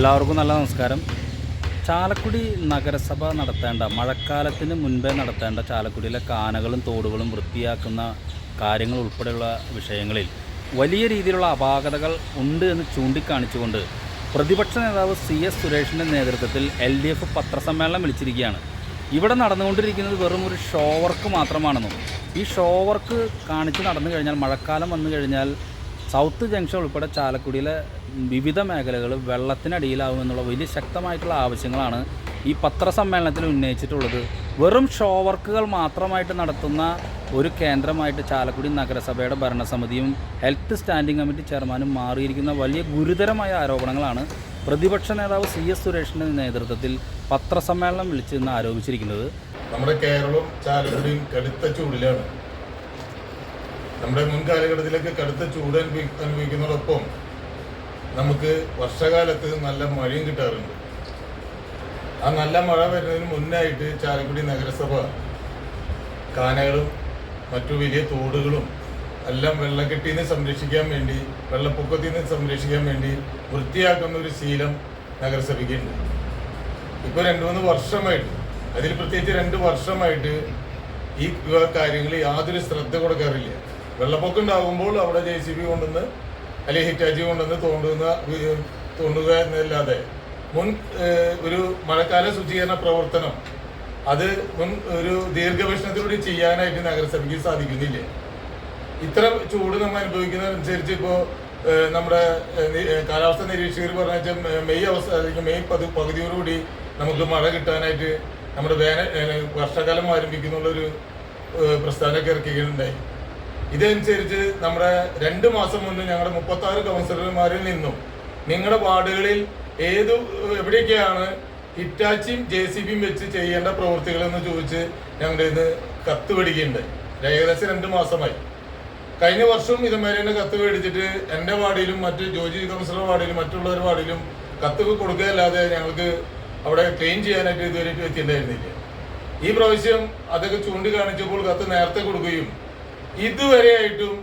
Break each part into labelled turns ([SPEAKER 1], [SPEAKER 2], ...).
[SPEAKER 1] എല്ലാവർക്കും നല്ല നമസ്കാരം. ചാലക്കുടി നഗരസഭ നടത്തേണ്ട മഴക്കാലത്തിന് മുൻപേ നടത്തേണ്ട ചാലക്കുടിയിലെ കാനകളും തോടുകളും വൃത്തിയാക്കുന്ന കാര്യങ്ങൾ ഉൾപ്പെടെയുള്ള വിഷയങ്ങളിൽ വലിയ രീതിയിലുള്ള അപാകതകൾ ഉണ്ട് എന്ന് ചൂണ്ടിക്കാണിച്ചുകൊണ്ട് പ്രതിപക്ഷ നേതാവ് സി എസ് സുരേഷിന്റെ നേതൃത്വത്തിൽ എൽ ഡി എഫ് പത്രസമ്മേളനം വിളിച്ചിരിക്കുകയാണ്. ഇവിടെ നടന്നുകൊണ്ടിരിക്കുന്നത് വെറും ഒരു ഷോ വർക്ക് മാത്രമാണെന്നും ഈ ഷോ വർക്ക് കാണിച്ച് നടന്നു കഴിഞ്ഞാൽ മഴക്കാലം വന്നു കഴിഞ്ഞാൽ സൗത്ത് ജംഗ്ഷൻ ഉൾപ്പെടെ ചാലക്കുടിയിലെ വിവിധ മേഖലകൾ വെള്ളത്തിനടിയിലാവുമെന്നുള്ള വലിയ ശക്തമായിട്ടുള്ള ആവശ്യങ്ങളാണ് ഈ പത്രസമ്മേളനത്തിൽ ഉന്നയിച്ചിട്ടുള്ളത്. വെറും ഷോ വർക്കുകൾ മാത്രമായിട്ട് നടത്തുന്ന ഒരു കേന്ദ്രമായിട്ട് ചാലക്കുടി നഗരസഭയുടെ ഭരണസമിതിയും ഹെൽത്ത് സ്റ്റാൻഡിംഗ് കമ്മിറ്റി ചെയർമാനും മാറിയിരിക്കുന്ന വലിയ ഗുരുതരമായ ആരോപണങ്ങളാണ് പ്രതിപക്ഷ നേതാവ് സി എസ് സുരേഷിന്റെ നേതൃത്വത്തിൽ പത്രസമ്മേളനം വിളിച്ചെന്ന് ആരോപിച്ചിരിക്കുന്നത്.
[SPEAKER 2] നമ്മുടെ കേരളവും ചാലക്കുടിയും കടുത്ത ചൂടിലാണ്. നമ്മുടെ മുൻകാലഘട്ടത്തിലൊക്കെ കടുത്ത ചൂട് അനുഭവി അനുഭവിക്കുന്നതോടൊപ്പം നമുക്ക് വർഷകാലത്ത് നല്ല മഴയും കിട്ടാറുണ്ട്. ആ നല്ല മഴ വരുന്നതിന് മുന്നായിട്ട് ചാലക്കുടി നഗരസഭ കാനകളും മറ്റു വലിയ തോടുകളും എല്ലാം വെള്ളക്കെട്ടിൽ നിന്ന് സംരക്ഷിക്കാൻ വേണ്ടി വെള്ളപ്പൊക്കത്തിൽ നിന്ന് സംരക്ഷിക്കാൻ വേണ്ടി വൃത്തിയാക്കുന്ന ഒരു ശീലം നഗരസഭയ്ക്കുണ്ട്. ഇപ്പോൾ രണ്ടു മൂന്ന് വർഷമായിട്ട് അതിൽ പ്രത്യേകിച്ച് രണ്ട് വർഷമായിട്ട് ഈ കാര്യങ്ങൾ യാതൊരു ശ്രദ്ധ കൊടുക്കാറില്ല. വെള്ളപ്പൊക്കം ഉണ്ടാകുമ്പോൾ അവിടെ ജെ സി ബി കൊണ്ടുവന്ന് അല്ലെങ്കിൽ ഹിറ്റാച്ചി കൊണ്ടുവന്ന് തോണ്ടുന്ന തോണ്ടുക എന്നല്ലാതെ. മുൻ ഒരു മഴക്കാല ശുചീകരണ പ്രവർത്തനം അത് മുൻ ഒരു ദീർഘവീക്ഷണത്തിലൂടെ ചെയ്യാനായിട്ട് നഗരസഭയ്ക്ക് സാധിക്കുന്നില്ല? ഇത്ര ചൂട് നമ്മൾ അനുഭവിക്കുന്നതനുസരിച്ച് ഇപ്പോൾ നമ്മുടെ കാലാവസ്ഥ നിരീക്ഷകർ പറഞ്ഞ മെയ് അവസ്ഥ അല്ലെങ്കിൽ മെയ് പതി പകുതിയോടുകൂടി നമുക്ക് മഴ കിട്ടാനായിട്ട് നമ്മുടെ വേനൽ വർഷകാലം ആരംഭിക്കുന്നുള്ളൊരു പ്രസ്ഥാനമൊക്കെ ഇറക്കുകയുണ്ടായി ഇതനുസരിച്ച് നമ്മുടെ രണ്ട് മാസം മുന്നേ ഞങ്ങളുടെ മുപ്പത്തി ആറ് കൗൺസിലർമാരിൽ നിന്നും നിങ്ങളുടെ വാർഡുകളിൽ ഏത് എവിടെയൊക്കെയാണ് ഹിറ്റാച്ചിയും ജെ സി ബിയും വെച്ച് ചെയ്യേണ്ട പ്രവൃത്തികൾ എന്ന് ചോദിച്ച് ഞങ്ങളുടെ ഇന്ന് കത്ത് പിടിക്കുന്നുണ്ട്. ഏകദേശം രണ്ട് മാസമായി. കഴിഞ്ഞ വർഷം ഇതുമാതിരി തന്നെ കത്ത് മേടിച്ചിട്ട് എന്റെ വാർഡിലും മറ്റ് ജോജി കൗൺസിലർ വാർഡിലും മറ്റുള്ളവരുടെ വാർഡിലും കത്ത് കൊടുക്കുകയല്ലാതെ ഞങ്ങൾക്ക് അവിടെ ക്ലെയിം ചെയ്യാനായിട്ട് ഇതുവരെ എത്തിയിട്ടുണ്ടായിരുന്നില്ല. ഈ പ്രാവശ്യം അതൊക്കെ ചൂണ്ടിക്കാണിച്ചപ്പോൾ കത്ത് നേരത്തെ കൊടുക്കുകയും ഇതുവരെയായിട്ടും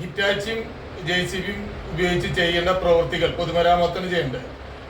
[SPEAKER 2] ഹിറ്റാച്ചിയും ജെ സി ബിയും ഉപയോഗിച്ച് ചെയ്യേണ്ട പ്രവൃത്തികൾ പൊതുമരാമത്തിന് ചെയ്യേണ്ടത്.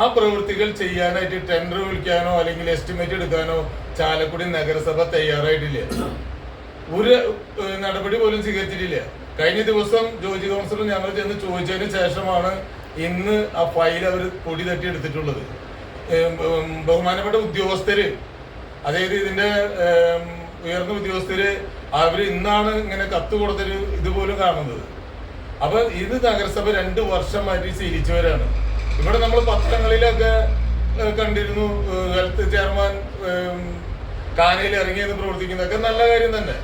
[SPEAKER 2] ആ പ്രവൃത്തികൾ ചെയ്യാനായിട്ട് ടെൻഡർ വിളിക്കാനോ അല്ലെങ്കിൽ എസ്റ്റിമേറ്റ് എടുക്കാനോ ചാലക്കുടി നഗരസഭ തയ്യാറായിട്ടില്ല. ഒരു നടപടി പോലും സ്വീകരിച്ചിട്ടില്ല. കഴിഞ്ഞ ദിവസം ജോജി കൗൺസിലർ ഞങ്ങൾ ചെന്ന് ചോദിച്ചതിന് ശേഷമാണ് ഇന്ന് ആ ഫയൽ അവർ പൊടി തട്ടി എടുത്തിട്ടുള്ളത് ബഹുമാനപ്പെട്ട ഉദ്യോഗസ്ഥര് അതായത് ഇതിന്റെ ഉയർന്ന ഉദ്യോഗസ്ഥര് അവർ ഇന്നാണ് ഇങ്ങനെ കത്ത് കൊടുത്തൊരു ഇതുപോലും കാണുന്നത്. അപ്പൊ ഇത് നഗരസഭ രണ്ട് വർഷമായിട്ട് ശീലിച്ചവരാണ്. ഇവിടെ നമ്മൾ പത്രങ്ങളിലൊക്കെ കണ്ടിരുന്നു ഹെൽത്ത് ചെയർമാൻ കാനയിൽ ഇറങ്ങിയെന്ന് പ്രവർത്തിക്കുന്നതൊക്കെ നല്ല കാര്യം തന്നെ.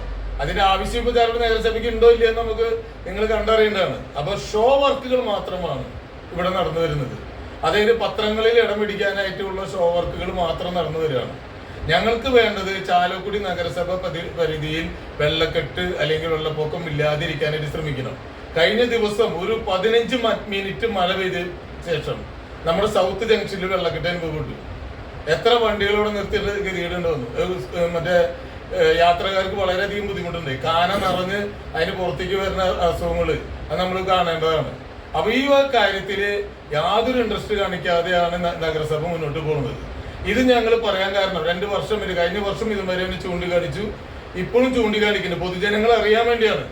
[SPEAKER 2] അതിന്റെ ആവശ്യം ഇപ്പൊ ചിലപ്പോൾ നഗരസഭയ്ക്ക് ഉണ്ടോ ഇല്ലയോ എന്ന് നമുക്ക് നിങ്ങൾ കണ്ടറിയേണ്ടതാണ്. അപ്പൊ ഷോ വർക്കുകൾ മാത്രമാണ് ഇവിടെ നടന്നു വരുന്നത്. അതായത് പത്രങ്ങളിൽ ഇടം പിടിക്കാനായിട്ടുള്ള ഷോ വർക്കുകൾ മാത്രം നടന്നു വരികയാണ്. ഞങ്ങൾക്ക് വേണ്ടത് ചാലക്കുടി നഗരസഭ പരിധിയിൽ വെള്ളക്കെട്ട് അല്ലെങ്കിൽ വെള്ളപ്പൊക്കം ഇല്ലാതിരിക്കാനായിട്ട് ശ്രമിക്കണം. കഴിഞ്ഞ ദിവസം ഒരു പതിനഞ്ച് മിനിറ്റ് മഴ പെയ്ത ശേഷം നമ്മുടെ സൗത്ത് ജംഗ്ഷനിൽ വെള്ളക്കെട്ട് അനുഭവപ്പെട്ടു. എത്ര വണ്ടികളോടെ നിർത്തിയിട്ട് ഗതിയിടേണ്ടതെന്ന് മറ്റേ യാത്രക്കാർക്ക് വളരെയധികം ബുദ്ധിമുട്ടുണ്ട്. കാന നിറഞ്ഞ് അതിന് പുറത്തേക്ക് വരുന്ന അസുഖങ്ങൾ അത് നമ്മൾ കാണേണ്ടതാണ്. അപ്പൊ ഈ കാര്യത്തിൽ യാതൊരു ഇൻട്രസ്റ്റ് കാണിക്കാതെയാണ് നഗരസഭ മുന്നോട്ട് പോകുന്നത്. ഇത് ഞങ്ങൾ പറയാൻ കാരണം രണ്ട് വർഷം വരെ കഴിഞ്ഞ വർഷം ഇതുവരെ ഒന്ന് ചൂണ്ടിക്കാണിച്ചു. ഇപ്പോഴും ചൂണ്ടിക്കാണിക്കുന്നു. പൊതുജനങ്ങൾ അറിയാൻ വേണ്ടിയാണ്.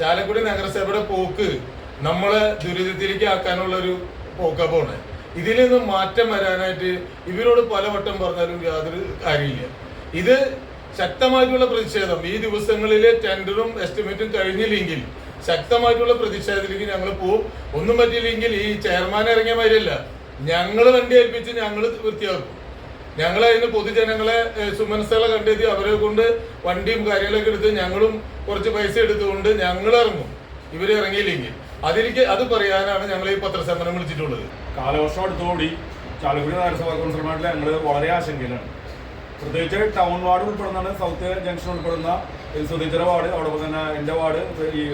[SPEAKER 2] ചാലക്കുടി നഗരസഭയുടെ പോക്ക് നമ്മളെ ദുരിതത്തിലേക്ക് ആക്കാനുള്ള ഒരു പോക്കാ പോണേ. ഇതിൽ നിന്ന് മാറ്റം വരാനായിട്ട് ഇവരോട് പലവട്ടം പറഞ്ഞാലും യാതൊരു കാര്യമില്ല. ഇത് ശക്തമായിട്ടുള്ള പ്രതിഷേധം. ഈ ദിവസങ്ങളിലെ ടെൻഡറും എസ്റ്റിമേറ്റും കഴിഞ്ഞില്ലെങ്കിൽ ശക്തമായിട്ടുള്ള പ്രതിഷേധത്തിലേക്ക് ഞങ്ങൾ പോവും. ഒന്നും പറ്റിയില്ലെങ്കിൽ ഈ ചെയർമാൻ ഇറങ്ങിയ മാതിരിയല്ല. ഞങ്ങൾ വണ്ടി ഏൽപ്പിച്ച് ഞങ്ങൾ വൃത്തിയാക്കും. ഞങ്ങൾ അതിന് പൊതുജനങ്ങളെ സുമനസ്സുകളെ കണ്ടെത്തി അവരെ കൊണ്ട് വണ്ടിയും കാര്യങ്ങളൊക്കെ എടുത്ത് ഞങ്ങളും കുറച്ച് പൈസ എടുത്തുകൊണ്ട് ഞങ്ങൾ ഇറങ്ങും. ഇവർ ഇറങ്ങിയില്ലെങ്കിൽ. അതിലേക്ക് അത് പറയാനാണ് ഞങ്ങൾ ഈ പത്രസമ്മേളനം വിളിച്ചിട്ടുള്ളത്.
[SPEAKER 3] കാലവർഷം അടുത്തോടി ചാലക്കുടി നഗരസഭാ കൗൺസിലർമാരിൽ ഞങ്ങൾ വളരെ ആശങ്കയിലാണ്. പ്രത്യേകിച്ച് ടൗൺ വാർഡ് ഉൾപ്പെടുന്നതാണ് സൗത്ത് ജംഗ്ഷൻ ഉൾപ്പെടുന്ന ഈ സുധീച്ചര വാർഡ് അതോടൊപ്പം തന്നെ എന്റെ വാർഡ് ഈ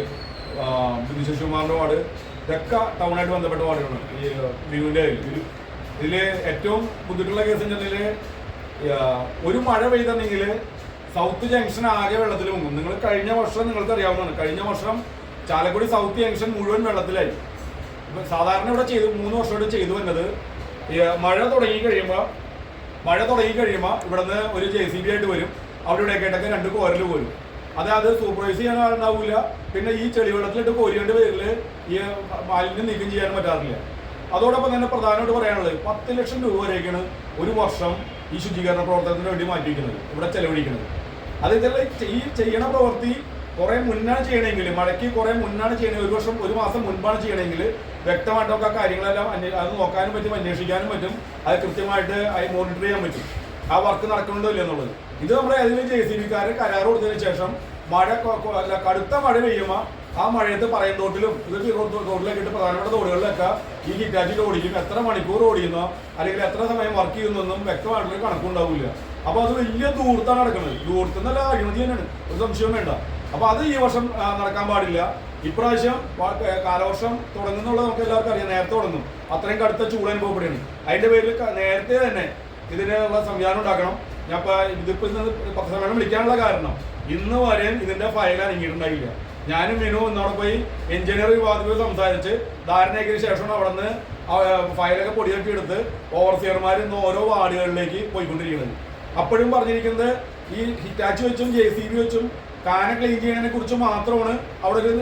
[SPEAKER 3] ബിന്ദു വാർഡ് ഇതൊക്കെ ടൗണായിട്ട് ബന്ധപ്പെട്ട വാർഡുകളാണ്. ഈ ബിനുവിന്റെ ഇതിൽ ഏറ്റവും ബുദ്ധിമുട്ടുള്ള കേസ് വെച്ചിട്ടുണ്ടെങ്കിൽ ഒരു മഴ പെയ്തിട്ടുണ്ടെങ്കിൽ സൗത്ത് ജംഗ്ഷൻ ആകെ വെള്ളത്തിൽ മുങ്ങും. നിങ്ങൾ കഴിഞ്ഞ വർഷം നിങ്ങൾക്ക് അറിയാവുന്നതാണ് കഴിഞ്ഞ വർഷം ചാലക്കുടി സൗത്ത് ജംഗ്ഷൻ മുഴുവൻ വെള്ളത്തിലായി. ഇപ്പൊ സാധാരണ ഇവിടെ ചെയ്തു മൂന്ന് വർഷമായിട്ട് ചെയ്തു വന്നത് മഴ തുടങ്ങി കഴിയുമ്പോൾ മഴ തുടങ്ങി കഴിയുമ്പോൾ ഇവിടുന്ന് ഒരു ജെ സി ബി ആയിട്ട് വരും. അവിടെ ഇവിടെ കേട്ടൊക്കെ രണ്ട് കോരൽ പോലും അതായത് സൂപ്പർവൈസ് ചെയ്യാൻ ഉണ്ടാവില്ല പിന്നെ ഈ ചെളിവെള്ളത്തിലിട്ട് കോരിയുടെ പേരിൽ ഈ മാലിന്യം നീക്കം ചെയ്യാൻ പറ്റാറില്ല. അതോടൊപ്പം തന്നെ പ്രധാനമായിട്ട് പറയാനുള്ളത് പത്ത് ലക്ഷം രൂപ വരെയൊക്കെയാണ് ഒരു വർഷം ഈ ശുചീകരണ പ്രവർത്തനത്തിന് വേണ്ടി മാറ്റിവെക്കുന്നത് ഇവിടെ ചെലവഴിക്കുന്നത്. അതേപോലെ ഈ ചെയ്യണ പ്രവൃത്തി കുറെ മുന്നാണ് ചെയ്യണമെങ്കിൽ മഴയ്ക്ക് കുറെ മുന്നാണ് ചെയ്യണമെങ്കിൽ ഒരു വർഷം ഒരു മാസം മുൻപാണ് ചെയ്യണമെങ്കിൽ വ്യക്തമായിട്ടൊക്കെ കാര്യങ്ങളെല്ലാം അത് നോക്കാനും പറ്റും അന്വേഷിക്കാനും പറ്റും അത് കൃത്യമായിട്ട് അത് മോണിറ്റർ ചെയ്യാൻ പറ്റും. ആ വർക്ക് നടക്കുന്നുണ്ടോ ഇല്ല എന്നുള്ളത്. ഇത് നമ്മൾ ഏതെങ്കിലും ജെ സി ബിക്കാരെ കരാർ കൊടുത്തതിന് ശേഷം മഴ കടുത്ത മഴ പെയ്യുമ്പോൾ ആ മഴയത്ത് പറയും തോട്ടിലും ഇതൊക്കെ തോട്ടിലൊക്കെ ഇട്ട് പ്രധാനപ്പെട്ട തോടുകളിലൊക്കെ ഈ ഹിറ്റാച്ചിട്ട് ഓടിക്കും. എത്ര മണിക്കൂർ ഓടിക്കുന്നോ അല്ലെങ്കിൽ എത്ര സമയം വർക്ക് ചെയ്യുന്നൊന്നും വ്യക്തമായിട്ടുള്ള കണക്കുണ്ടാവില്ല അപ്പൊ അത് വലിയ ദൂരത്താണ് നടക്കുന്നത്. ദൂരത്തു നല്ല അഴിമതി തന്നെയാണ് ഒരു സംശയവും വേണ്ട. അപ്പൊ അത് ഈ വർഷം നടക്കാൻ പാടില്ല. ഇപ്രാവശ്യം കാലവർഷം തുടങ്ങുന്നുള്ളത് നമുക്ക് എല്ലാവർക്കും അറിയാം. നേരത്തെ തുടങ്ങും. അത്രയും കടുത്ത ചൂട് അനുഭവപ്പെടുകയാണ്. അതിന്റെ പേരിൽ നേരത്തെ തന്നെ ഇതിനുള്ള സംവിധാനം ഉണ്ടാക്കണം. ഞാൻ ഇതിപ്പോ പത്ത് പത്രസമ്മേളനം വിളിക്കാനുള്ള കാരണം ഇന്ന് വരെയും ഇതിന്റെ ഫയൽ അനങ്ങിയിട്ടുണ്ടായില്ല. ഞാനും മിനു ഒന്നവിടെ പോയി എഞ്ചിനീയർ വിഭാഗത്തിൽ സംസാരിച്ച് ധാരണയ്ക്ക് ശേഷം അവിടെ നിന്ന് ഫയലൊക്കെ പൊടിയാക്കി എടുത്ത് ഓവർസിയർമാർ ഇന്ന് ഓരോ വാർഡുകളിലേക്ക് പോയിക്കൊണ്ടിരിക്കുന്നത്. അപ്പോഴും പറഞ്ഞിരിക്കുന്നത് ഈ ഹിറ്റാച്ച് വെച്ചും ജെ സി ബി വെച്ചും കാന ക്ലീൻ ചെയ്യുന്നതിനെ കുറിച്ച് മാത്രമാണ് അവിടെ ഒരു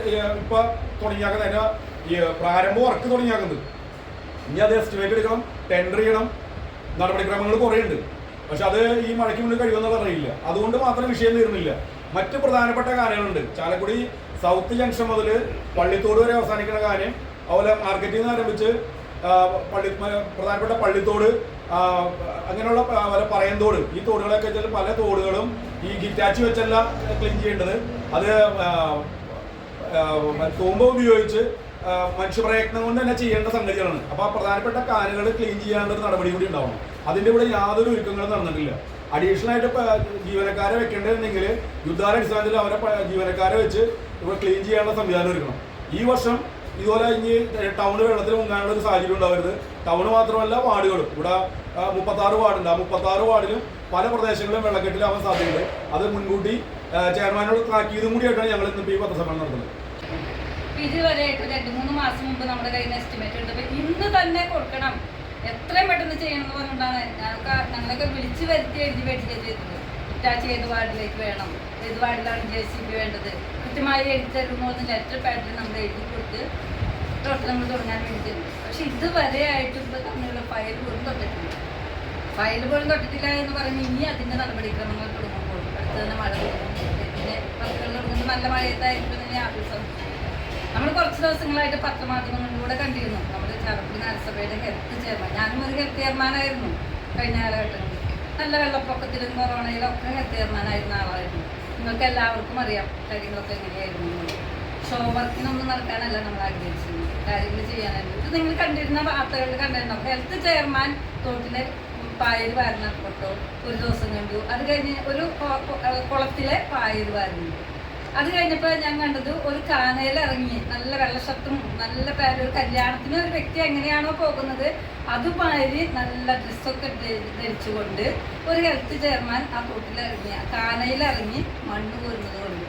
[SPEAKER 3] ഇപ്പൊ തുടങ്ങിയാക്കുന്നത്. അതിന്റെ ഈ പ്രാരംഭ വർക്ക് തുടങ്ങിയാക്കുന്നത്. ഇനി അത് എസ്റ്റിമേറ്റ് എടുക്കണം ടെൻഡർ ചെയ്യണം നടപടിക്രമങ്ങൾ കുറേ ഉണ്ട് പക്ഷെ അത് ഈ മഴയ്ക്ക് മുന്നിൽ കഴിയുമെന്നുള്ള അറിയില്ല. അതുകൊണ്ട് മാത്രം വിഷയം തീർന്നില്ല. മറ്റ് പ്രധാനപ്പെട്ട കാര്യങ്ങളുണ്ട്. ചാലക്കുടി സൗത്ത് ജംഗ്ഷൻ മുതൽ പള്ളിത്തോട് വരെ അവസാനിക്കുന്ന കാര്യം അതുപോലെ മാർക്കറ്റിൽ നിന്ന് ആരംഭിച്ച് പള്ളി പ്രധാനപ്പെട്ട പള്ളിത്തോട് അങ്ങനെയുള്ള പല പറയന്തോട് ഈ തോടുകളൊക്കെ വെച്ചാൽ പല തോടുകളും ഈ ഗിറ്റാച്ചി വെച്ചല്ല ക്ലീൻ ചെയ്യേണ്ടത്. അത് തൂമ്പ ഉപയോഗിച്ച് മനുഷ്യപ്രയത്നം കൊണ്ട് തന്നെ ചെയ്യേണ്ട സംഗതികളാണ്. അപ്പോൾ പ്രധാനപ്പെട്ട കാലുകൾ ക്ലീൻ ചെയ്യാനുള്ള നടപടി കൂടി ഉണ്ടാവണം. അതിന്റെ ഇവിടെ യാതൊരു ഒരുക്കങ്ങളും നടന്നിട്ടില്ല. അഡീഷണൽ ആയിട്ട് ജീവനക്കാരെ വെക്കേണ്ടതുണ്ടെങ്കിൽ യുദ്ധാടിസ്ഥാനത്തിൽ അവരെ ജീവനക്കാരെ വെച്ച് ഇവിടെ ക്ലീൻ ചെയ്യാനുള്ള സംവിധാനം ഒരുക്കണം. ഈ വർഷം ഇതുപോലെ ഇനി ടൗൺ വെള്ളത്തിൽ മുങ്ങാനുള്ള ഒരു സാഹചര്യം ഉണ്ടാവരുത്. ടൗൺ മാത്രമല്ല വാർഡുകളും. ഇവിടെ മുപ്പത്താറ് വാർഡുണ്ട്. ആ മുപ്പത്താറ് വാർഡിലും പല പ്രദേശങ്ങളിലും വെള്ളക്കെട്ടിലാവാൻ സാധ്യതയുണ്ട്. അത് മുൻകൂട്ടി ചെയർമാനോട് ചെയർമാനോട് താക്കീതും കൂടിയായിട്ടാണ് ഞങ്ങൾ ഇന്നിപ്പോൾ ഈ പത്രസമ്മേളനം നടത്തുന്നത്.
[SPEAKER 4] ഇതുവരെയായിട്ട് രണ്ട് മൂന്ന് മാസം മുമ്പ് നമ്മുടെ കയ്യിൽ നിന്ന് എസ്റ്റിമേറ്റ് ഉണ്ട്. ഇന്ന് തന്നെ കൊടുക്കണം. എത്രയും പെട്ടെന്ന് ചെയ്യണം എന്ന് പറഞ്ഞുകൊണ്ടാണ് ഞങ്ങൾക്ക് ഞങ്ങളൊക്കെ വിളിച്ചു വരുത്തി എഴുതി മേടിക്കുക ചെയ്തത്. ഇറ്റാച്ച് ഏത് വാർഡിലേക്ക് വേണം. ഏത് വാർഡിലാണ് ജെ സി ബി വേണ്ടത്? കൃത്യമായി എഴുതി തരുമ്പോൾ ലെറ്റർ പാറ്റർ നമ്മൾ എഴുതി കൊടുത്ത് നമ്മൾ തുടങ്ങാൻ വേണ്ടിയിട്ടുണ്ട്. പക്ഷെ ഇതുവരെ ആയിട്ടും തമ്മിലുള്ള ഫയൽ പോലും തൊട്ടിട്ടില്ല. ഫയൽ പോലും തൊട്ടിട്ടില്ല എന്ന് പറഞ്ഞ് ഇനി അതിന്റെ നടപടിക്രമങ്ങൾ തുടങ്ങുമ്പോൾ അടുത്ത് തന്നെ മഴ പിന്നെ നല്ല മഴയത്തായിരിക്കും ആവശ്യം നമ്മൾ കുറച്ച് ദിവസങ്ങളായിട്ട് പത്രമാധ്യമങ്ങളിലൂടെ കണ്ടിരുന്നു. ചാലക്കുടി നഗരസഭയുടെ ഹെൽത്ത് ചെയർമാൻ ഞാനും ഒരു ഹെൽത്ത് ചെയർമാനായിരുന്നു കഴിഞ്ഞ കാലഘട്ടങ്ങളിൽ നല്ല വെള്ളപ്പൊക്കത്തിലും കൊറോണയിലും ഒക്കെ ഹെൽത്ത് ചെയർമാനായിരുന്ന ആളായിരുന്നു. നിങ്ങൾക്ക് എല്ലാവർക്കും അറിയാം കാര്യങ്ങളൊക്കെ എങ്ങനെയായിരുന്നു. ഷോ വർക്കിനൊന്നും നടക്കാനല്ല നമ്മൾ ആഗ്രഹിച്ചിരുന്നത്. കാര്യങ്ങൾ ചെയ്യാനായിരുന്നു. ഇത് നിങ്ങൾ കണ്ടിരുന്ന വാർത്തകളിൽ കണ്ടിരുന്നു. ഹെൽത്ത് ചെയർമാൻ തോട്ടിലെ പായൽ വാരുന്ന ഒരു ദിവസം കണ്ടു. അത് കഴിഞ്ഞ് ഒരു കുളത്തിലെ പായൽ വാരുന്നുണ്ട് അത് കഴിഞ്ഞപ്പോൾ ഞാൻ കണ്ടത് ഒരു കാനയിൽ ഇറങ്ങി. നല്ല വെള്ള ഷർട്ടും നല്ല പേര്. ഒരു കല്യാണത്തിന് ഒരു വ്യക്തി എങ്ങനെയാണോ പോകുന്നത് അതുമാതിരി നല്ല ഡ്രസ്സൊക്കെ ധരി- ധരിച്ചുകൊണ്ട് ഒരു ഹെൽത്ത് ചെയർമാൻ ആ തോട്ടിൽ ഇറങ്ങി. കാനയിൽ ഇറങ്ങി മണ്ണ് കോരുന്നത് കൊണ്ട്.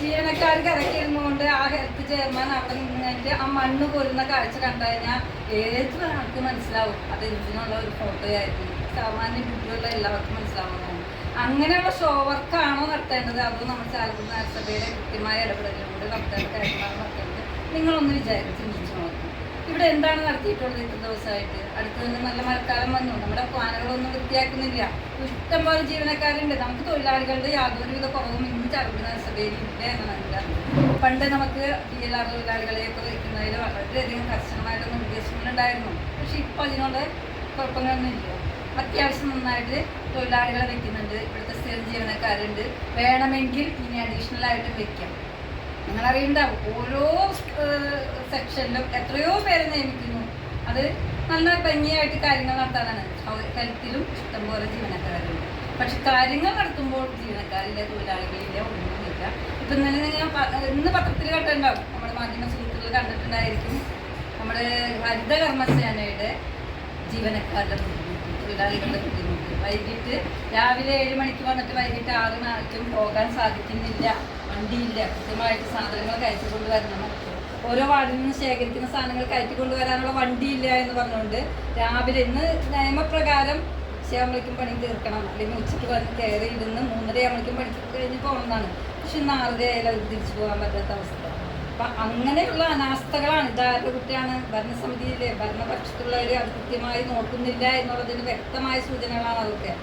[SPEAKER 4] ജീവനക്കാർക്ക് ഇറക്കിയിരുന്നുകൊണ്ട് ആ ഹെൽത്ത് ചെയർമാൻ അവിടെ നിന്നിട്ട് ആ മണ്ണ് കോരുന്ന കാഴ്ച കണ്ടു കഴിഞ്ഞാൽ ഏത് ആൾക്ക് മനസ്സിലാവും? അത് എന്തിനുള്ള ഒരു ഫോട്ടോ ആയിരുന്നു. സാമാന്യ ബുദ്ധിയുള്ള എല്ലാവർക്കും മനസ്സിലാവുന്നതാണ്. അങ്ങനെയുള്ള ഷോ വർക്കാണോ നടത്തേണ്ടത്? അതോ നമ്മൾ ചാലക്കുടി നഗരസഭയുടെ കൃത്യമായ ഇടപെടലുകൊണ്ട് നടത്തേണ്ട കാര്യങ്ങളാണ് നടത്തേണ്ടത്? നിങ്ങളൊന്ന് വിചാരിച്ച് ചിന്തിച്ചു നോക്കും. ഇവിടെ എന്താണ് നടത്തിയിട്ടുള്ളത് ഇത്ര ദിവസമായിട്ട്? അടുത്ത് നിന്ന് നല്ല മഴക്കാലം വന്നു. നമ്മുടെ പ്ലാനുകളൊന്നും വൃത്തിയാക്കുന്നില്ല. ഇഷ്ടംപോലെ ജീവനക്കാരുണ്ട്. നമുക്ക് തൊഴിലാളികളുടെ യാതൊരുവിധ കുറവും ഇന്ന് ചാലക്കുടി നഗരസഭയിൽ ഇല്ല എന്നാണ് പണ്ട് നമുക്ക് ഡി എൽ ആർ തൊഴിലാളികളെയൊക്കെ വയ്ക്കുന്നതിൽ വളരെയധികം കർശനമായിട്ടുള്ള നിർദ്ദേശങ്ങളുണ്ടായിരുന്നു പക്ഷെ ഇപ്പം അതിനോട് കുഴപ്പങ്ങളൊന്നും ഇല്ല. അത്യാവശ്യം നന്നായിട്ട് തൊഴിലാളികളെ വെക്കുന്നുണ്ട്. ഇവിടുത്തെ സ്ഥിരം ജീവനക്കാരുണ്ട്. വേണമെങ്കിൽ ഇനി അഡീഷണൽ ആയിട്ട് വെക്കാം. നിങ്ങൾ നിങ്ങളറിയണ്ടാവും ഓരോ സെക്ഷനിലും എത്രയോ പേരെ നിയമിക്കുന്നു. അത് നല്ല ഭംഗിയായിട്ട് കാര്യങ്ങൾ നടത്താനാണ്. ഹെൽത്തിലും ഇഷ്ടംപോലെ ജീവനക്കാരുണ്ട്. പക്ഷെ കാര്യങ്ങൾ നടത്തുമ്പോൾ ജീവനക്കാരില്ല തൊഴിലാളികളില്ല ഒന്നുമില്ല. ഇപ്പൊ ഇന്നലെ നിങ്ങൾ ഇന്ന് പത്രത്തിൽ കണ്ടിട്ടുണ്ടാവും. നമ്മുടെ മാധ്യമ സുഹൃത്തുക്കൾ കണ്ടിട്ടുണ്ടായിരിക്കും. നമ്മുടെ ഹരിത കർമ്മസേനയുടെ ജീവനക്കാരുടെ തൊഴിലാളികളുടെ ബുദ്ധിമുട്ട് വൈകിട്ട് രാവിലെ ഏഴ് മണിക്ക് വന്നിട്ട് വൈകിട്ട് ആറ് മണിക്കും പോകാൻ സാധിക്കുന്നില്ല. വണ്ടിയില്ല. കൃത്യമായിട്ട് സാധനങ്ങൾ കയറ്റി കൊണ്ടുവരണം ഓരോ വാർഡിൽ നിന്ന് ശേഖരിക്കുന്ന സാധനങ്ങൾ കയറ്റി കൊണ്ടുവരാനുള്ള വണ്ടിയില്ല എന്ന് പറഞ്ഞുകൊണ്ട് രാവിലെ ഇന്ന് നിയമപ്രകാരം ഉച്ചയാകുമ്പോഴേക്കും പണി തീർക്കണം. അല്ലെങ്കിൽ ഉച്ചയ്ക്ക് വന്ന് കയറി ഇരുന്ന് മൂന്നര ആകുമ്പോഴേക്കും പണിക്ക് കഴിഞ്ഞ് പോകണമെന്നാണ് പക്ഷെ ഇന്ന് ആറര ആയാലും അവർക്ക് തിരിച്ചു പോകാൻ പറ്റാത്ത അവസ്ഥ. അപ്പം അങ്ങനെയുള്ള അനാസ്ഥകളാണ്. ഇതാരുടെ കുട്ടിയാണ്? ഭരണസമിതിയിലെ ഭരണപക്ഷത്തുള്ളവർ അത് കൃത്യമായി നോക്കുന്നില്ല എന്നുള്ളതിന് വ്യക്തമായ സൂചനകളാണ് അതൊക്കെ.